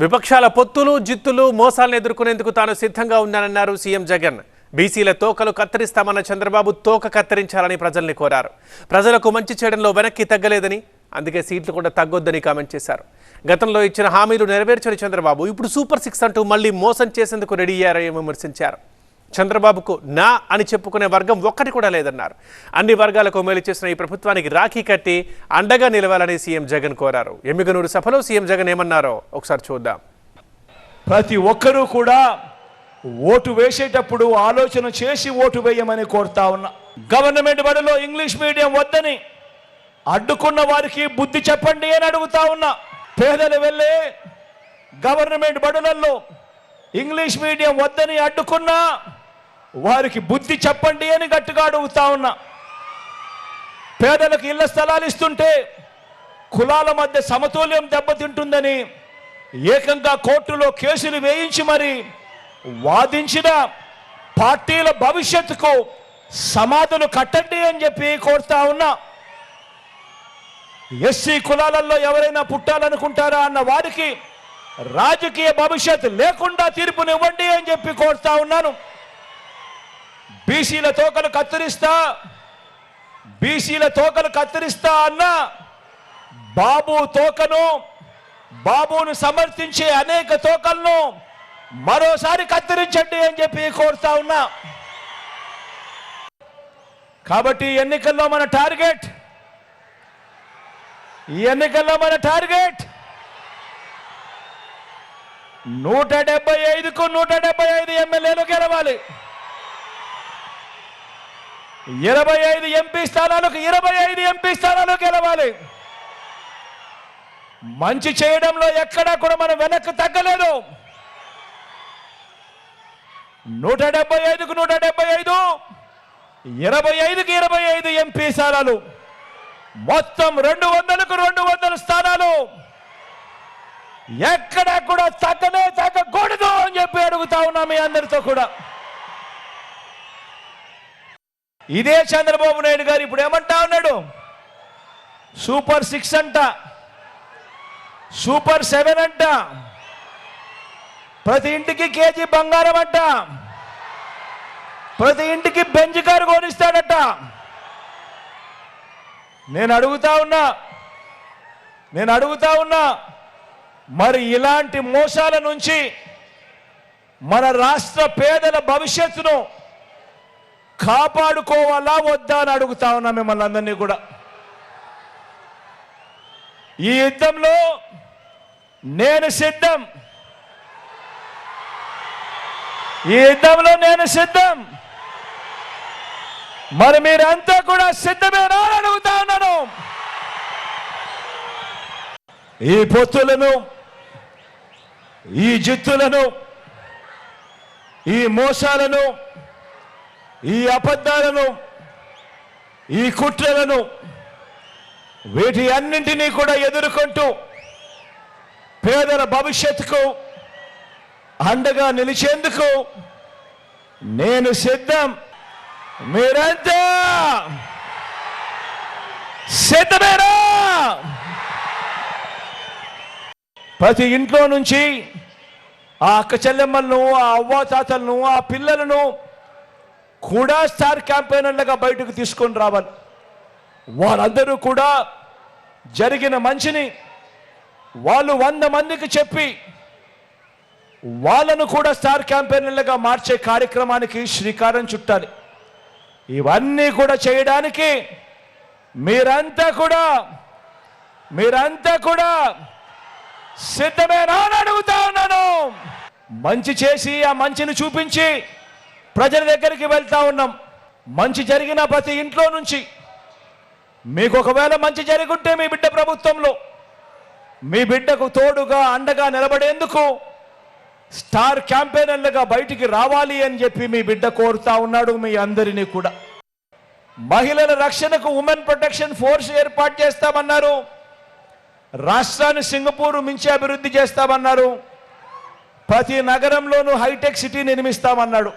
విపక్షాల పొత్తులు జిత్తులు మోసాలను ఎదుర్కొనేందుకు తాను సిద్ధంగా ఉన్నానన్నారు సీఎం జగన్. బీసీల తోకలు కత్తిరిస్తామన్న చంద్రబాబు తోక కత్తిరించాలని ప్రజల్ని కోరారు. ప్రజలకు మంచి చేయడంలో వెనక్కి తగ్గలేదని అందుకే సీట్లు కూడా తగ్గొద్దని కామెంట్ చేశారు. గతంలో ఇచ్చిన హామీలు నెరవేర్చని చంద్రబాబు ఇప్పుడు సూపర్ సిక్స్ అంటూ మళ్ళీ మోసం చేసేందుకు రెడీ అయ్యారని విమర్శించారు. చంద్రబాబుకు నా అని చెప్పుకునే వర్గం ఒక్కటి కూడా లేదన్నారు. అన్ని వర్గాలకు మేలు చేసిన ఈ ప్రభుత్వానికి రాఖీ కట్టి అండగా నిలవాలని సీఎం జగన్ కోరారు. ఎమ్మిగనూరు సభలో సీఎం జగన్ ఏమన్నారో ఒకసారి చూద్దాం. ప్రతి ఒక్కరూ కూడా ఓటు వేసేటప్పుడు ఆలోచన చేసి ఓటు వేయమని కోరుతా ఉన్నా. గవర్నమెంట్ బడిలో ఇంగ్లీష్ మీడియం వద్దని అడ్డుకున్న వారికి బుద్ధి చెప్పండి అని అడుగుతా ఉన్నా. పేదలు వెళ్ళే గవర్నమెంట్ బడులలో ఇంగ్లీష్ మీడియం వద్దని అడ్డుకున్నా వారికి బుద్ధి చెప్పండి అని గట్టిగా అడుగుతా ఉన్నా. పేదలకు ఇళ్ళ స్థలాలు ఇస్తుంటే కులాల మధ్య సమతుల్యం దెబ్బతింటుందని ఏకంగా కోర్టులో కేసులు వేయించి మరి వాదించిన పార్టీల భవిష్యత్తుకు సమాధులు కట్టండి అని చెప్పి కోరుతా ఉన్నా. ఎస్సీ కులాలలో ఎవరైనా పుట్టాలనుకుంటారా అన్న వారికి రాజకీయ భవిష్యత్ లేకుండా తీర్పునివ్వండి అని చెప్పి కోరుతా ఉన్నాను. బీసీల తోకలు కత్తిరిస్తా బీసీల తోకలు కత్తిరిస్తా అన్న బాబు తోకను బాబును సమర్థించే అనేక తోకలను మరోసారి కత్తిరించండి అని చెప్పి కోరుతా ఉన్నా. కాబట్టి ఎన్నికల్లో మన టార్గెట్ ఈ ఎన్నికల్లో మన టార్గెట్ నూట డెబ్బై ఐదుకు నూట డెబ్బై ఐదు ఎమ్మెల్యేలు గెలవాలి. ఇరవై ఐదు ఎంపీ స్థానాలకు ఇరవై ఐదు ఎంపీ స్థానాలు గెలవాలి. మంచి చేయడంలో ఎక్కడా కూడా మనం వెనక్కి తగ్గలేదు. నూట డెబ్బై ఐదుకు నూట డెబ్బై ఐదు ఇరవై ఐదుకి ఇరవై ఐదు ఎంపీ స్థానాలు. మొత్తం రెండు వందలకు రెండు వందల స్థానాలు. ఎక్కడా కూడా తగ్గనే తగ్గకూడదు అని చెప్పి అడుగుతా ఉన్నా మీ అందరితో కూడా. ఇదే చంద్రబాబు నాయుడు గారు ఇప్పుడు ఏమంటా ఉన్నాడు? సూపర్ సిక్స్ అంట. సూపర్ సెవెన్ అంట. ప్రతి ఇంటికి కేజీ బంగారం అంట. ప్రతి ఇంటికి బెంచ్ కారు కొనిస్తాడట. నేను అడుగుతా ఉన్నా నేను అడుగుతా ఉన్నా మరి ఇలాంటి మోసాల నుంచి మన రాష్ట్ర పేదల భవిష్యత్తును కాపాడుకోవాలా వద్దా అని అడుగుతా ఉన్నా మిమ్మల్ని అందరినీ కూడా. ఈ యుద్ధంలో నేను సిద్ధం. ఈ యుద్ధంలో నేను సిద్ధం. మరి మీరంతా కూడా సిద్ధమేనా అని అడుగుతా ఉన్నాను. ఈ పొత్తులను ఈ జిత్తులను ఈ మోసాలను ఈ అబద్ధాలను ఈ కుట్రలను వీటి అన్నింటినీ కూడా ఎదుర్కొంటూ పేదల భవిష్యత్తుకు అండగా నిలిచేందుకు నేను సిద్ధం. మీరంతా సిద్ధమేనా? ప్రతి ఇంట్లో నుంచి ఆ అక్క చెల్లెమ్మలను ఆ అవ్వ తాతలను ఆ పిల్లలను కూడా స్టార్ క్యాంపెయినర్లుగా బయటకు తీసుకొని రావాలి. వారందరూ కూడా జరిగిన మంచిని వాళ్ళు వంద మందికి చెప్పి వాళ్ళను కూడా స్టార్ క్యాంపెయినర్లుగా మార్చే కార్యక్రమానికి శ్రీకారం చుట్టాలి. ఇవన్నీ కూడా చేయడానికి మీరంతా కూడా మీరంతా కూడా సిద్ధమేనా అని అడుగుతా ఉన్నాను. మంచి చేసి ఆ మంచిని చూపించి ప్రజల దగ్గరికి వెళ్తా ఉన్నాం. మంచి జరిగిన ప్రతి ఇంట్లో నుంచి మీకు ఒకవేళ మంచి జరుగుంటే మీ బిడ్డ ప్రభుత్వంలో. మీ బిడ్డకు తోడుగా అండగా నిలబడేందుకు స్టార్ క్యాంపెయినర్లుగా బయటికి రావాలి అని చెప్పి మీ బిడ్డ కోరుతా ఉన్నాడు మీ అందరినీ కూడా. మహిళల రక్షణకు ఉమెన్ ప్రొటెక్షన్ ఫోర్స్ ఏర్పాటు చేస్తామన్నారు. రాష్ట్రాన్ని సింగపూర్ మించి అభివృద్ధి చేస్తామన్నారు. ప్రతి నగరంలోనూ హైటెక్ సిటీ నిర్మిస్తామన్నాడు.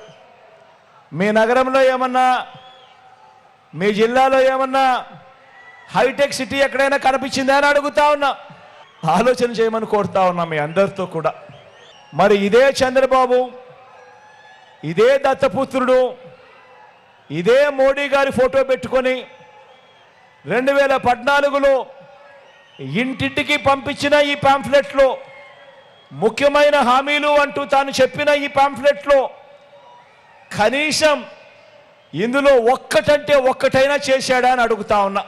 మీ నగరంలో ఏమన్నా మీ జిల్లాలో ఏమన్నా హైటెక్ సిటీ ఎక్కడైనా కనిపించిందా అని అడుగుతా ఉన్నా. ఆలోచన చేయమని కోరుతా ఉన్నా మీ అందరితో కూడా. మరి ఇదే చంద్రబాబు ఇదే దత్తపుత్రుడు ఇదే మోడీ గారి ఫోటో పెట్టుకొని రెండు వేల పద్నాలుగులో ఇంటింటికి పంపించిన ఈ పాంఫ్లెట్లో ముఖ్యమైన హామీలు అంటూ తాను చెప్పిన ఈ పాంఫ్లెట్లో కనీసం ఇందులో ఒక్కటంటే ఒక్కటైనా చేశాడా అని అడుగుతా ఉన్నా.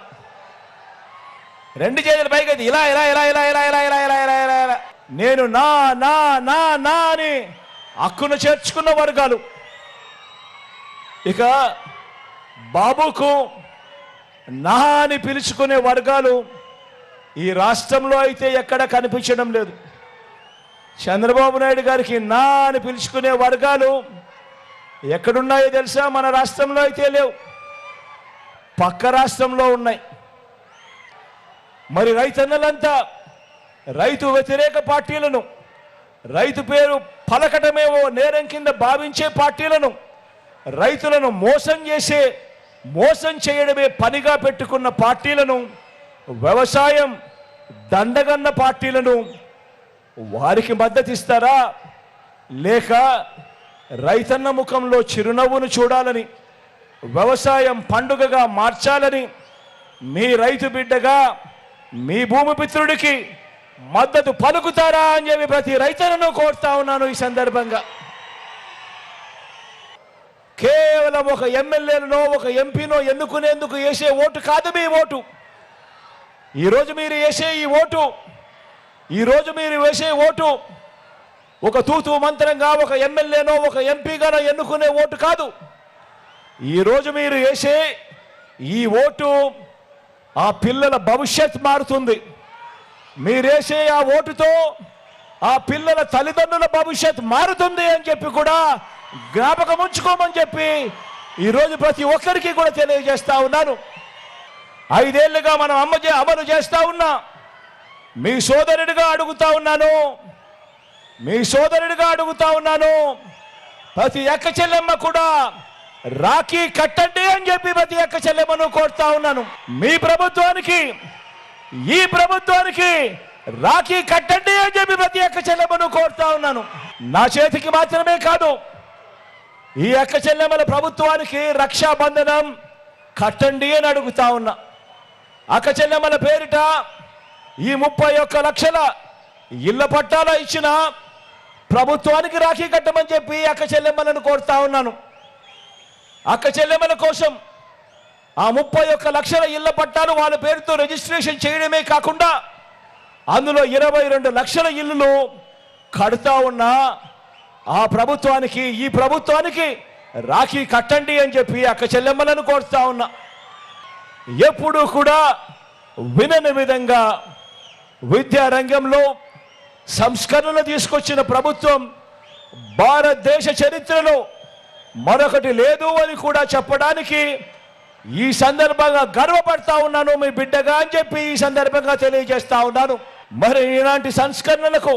రెండు చేతుల పైకి అది ఇలా ఇలా ఇలా ఇలా ఇలా ఇలా ఇలా ఇలా ఇలా ఇలా ఇలా. నేను నా నా నా నా అని హక్కును చేర్చుకున్న వర్గాలు. ఇక బాబుకు నా అని పిలుచుకునే వర్గాలు ఈ రాష్ట్రంలో అయితే ఎక్కడ కనిపించడం లేదు. చంద్రబాబు నాయుడు గారికి నా అని పిలుచుకునే వర్గాలు ఎక్కడున్నాయో తెలుసా? మన రాష్ట్రంలో అయితే లేవు. పక్క రాష్ట్రంలో ఉన్నాయి. మరి రైతన్నలంతా రైతు వ్యతిరేక పార్టీలను రైతు పేరు పలకటమేవో నేరం కింద భావించే పార్టీలను రైతులను మోసం చేసే మోసం చేయడమే పనిగా పెట్టుకున్న పార్టీలను వ్యవసాయం దండగన్న పార్టీలను వారికి మద్దతు ఇస్తారా లేక రైతన్న ముఖంలో చిరునవ్వును చూడాలని వ్యవసాయం పండుగగా మార్చాలని మీ రైతు బిడ్డగా మీ భూమి పిత్రుడికి మద్దతు పలుకుతారా అని చెప్పి ప్రతి రైతులను కోరుతా ఉన్నాను ఈ సందర్భంగా. కేవలం ఒక ఎమ్మెల్యేనో ఒక ఎంపీనో ఎన్నుకునేందుకు వేసే ఓటు కాదు మీ ఓటు. ఈరోజు మీరు వేసే ఈ ఓటు ఈరోజు మీరు వేసే ఓటు ఒక తూతూ మంత్రంగా ఒక ఎమ్మెల్యేనో ఒక ఎంపీగానో ఎన్నుకునే ఓటు కాదు. ఈరోజు మీరు వేసే ఈ ఓటు ఆ పిల్లల భవిష్యత్ మారుతుంది. మీరేసే ఆ ఓటుతో ఆ పిల్లల తల్లిదండ్రుల భవిష్యత్ మారుతుంది అని చెప్పి కూడా జ్ఞాపకం ఉంచుకోమని చెప్పి ఈరోజు ప్రతి ఒక్కరికి కూడా తెలియజేస్తా ఉన్నాను. ఐదేళ్ళుగా మనం అమ్మ అమలు చేస్తా ఉన్నా. మీ సోదరుడిగా అడుగుతా ఉన్నాను. మీ సోదరుడిగా అడుగుతా ఉన్నాను. ప్రతి ఎక్క చెల్లెమ్మ కూడా రాఖీ కట్టండి అని చెప్పి ప్రతి ఎక్క చెల్లెమ్మను కోరుతా ఉన్నాను. మీ ప్రభుత్వానికి ఈ ప్రభుత్వానికి రాఖీ కట్టండి అని చెప్పి ప్రతి ఎక్క చెల్లెమ్మను కోరుతా ఉన్నాను. నా చేతికి మాత్రమే కాదు ఈ ఎక్క చెల్లెమ్మల ప్రభుత్వానికి రక్షాబంధనం కట్టండి అని అడుగుతా ఉన్నా. అక్క చెల్లెమ్మల పేరిట ఈ ముప్పై ఒక్క లక్షల ఇళ్ళ పట్టాల ఇచ్చిన ప్రభుత్వానికి రాఖీ కట్టమని చెప్పి అక్క చెల్లెమ్మలను కోరుతా ఉన్నాను. అక్క చెల్లెమ్మల కోసం ఆ ముప్పై ఒక్క లక్షల ఇళ్ళ పట్టాలు వాళ్ళ పేరుతో రిజిస్ట్రేషన్ చేయడమే కాకుండా అందులో ఇరవై రెండు లక్షల ఇల్లులు కడుతా ఉన్నా ఆ ప్రభుత్వానికి ఈ ప్రభుత్వానికి రాఖీ కట్టండి అని చెప్పి అక్క చెల్లెమ్మలను కోరుతా ఉన్నా. ఎప్పుడూ కూడా వినని విధంగా విద్యా రంగంలో సంస్కరణలు తీసుకొచ్చిన ప్రభుత్వం భారతదేశ చరిత్రలో మరొకటి లేదు అని కూడా చెప్పడానికి ఈ సందర్భంగా గర్వపడతా ఉన్నాను. మీ బిడ్డగా అని చెప్పి ఈ సందర్భంగా తెలియజేస్తా ఉన్నాను. మరి ఇలాంటి సంస్కరణలకు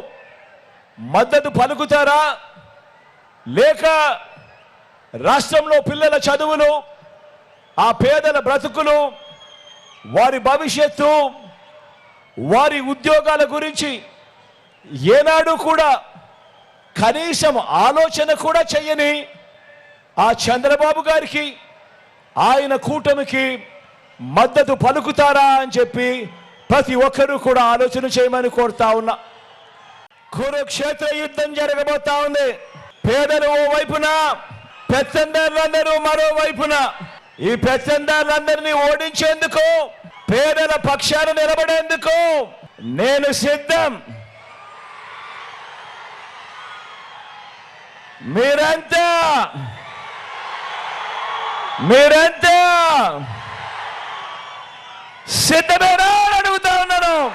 మద్దతు పలుకుతారా? లేక రాష్ట్రంలో పిల్లల చదువులు ఆ పేదల బ్రతుకులు వారి భవిష్యత్తు వారి ఉద్యోగాల గురించి ఏనాడు కూడా కనీసం ఆలోచన కూడా చెయ్యని ఆ చంద్రబాబు గారికి ఆయన కూటమికి మద్దతు పలుకుతారా అని చెప్పి ప్రతి ఒక్కరూ కూడా ఆలోచన చేయమని కోరుతా ఉన్నా. కురుక్షేత్ర యుద్ధం జరగబోతా ఉంది. పేదలు ఓ వైపున పెత్తందారులందరూ మరో వైపున ఈ పెత్తందారులందరినీ ఓడించేందుకు పేదల పక్షాన నిలబడేందుకు నేను సిద్ధం. మీరంతా! మీరంతా! సిద్ధమేనా అడుగుతా ఉన్నాను.